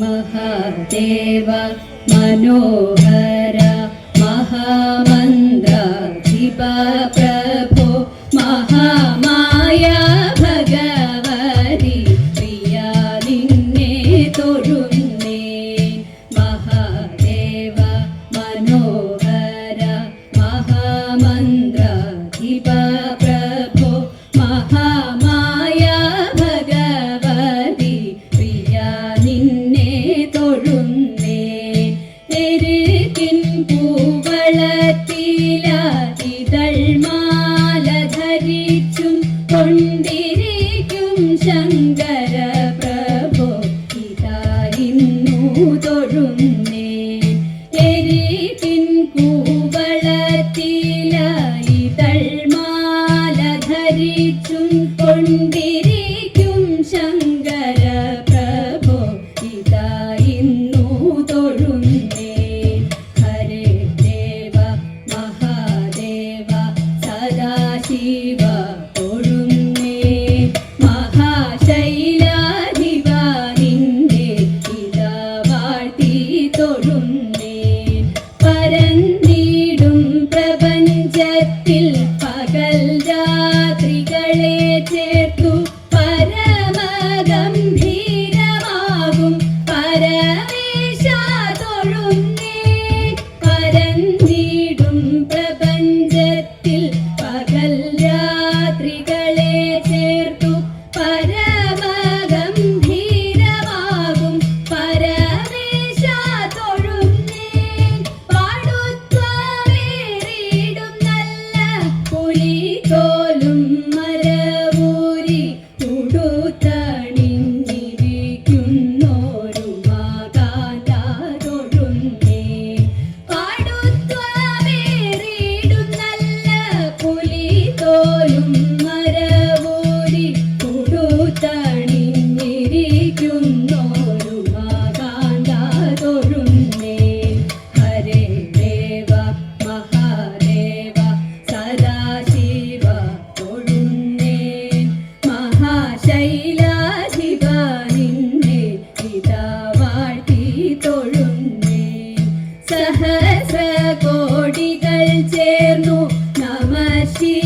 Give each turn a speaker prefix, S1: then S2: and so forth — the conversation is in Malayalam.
S1: महादेव मनोहर महामन्दाधिप മധു തൊഴുന്നേ എരിത്തിൻ കൂവളത്തിലായി തൾമാല ധരിച്ചും കൊണ്ടിരിക്കും ശങ്കര പ്രഭു ഇതാ ഇന്നു തൊഴുന്നേ. ഹരേ ദേവ മഹാദേവ സദാശിവ. തൊഴുന്നേൻ. പരന്നിടും പ്രപഞ്ചത്തിൽ പകൽ ചേർത്തു പരമഗംഭീരമാകും പരമേശ തൊഴുന്നേൻ. പരന്നിടും പ്രപഞ്ചത്തിൽ പകൽ രാത്രികൾ സഹസ കോടികൾ ചേർന്നു നമ ശിവ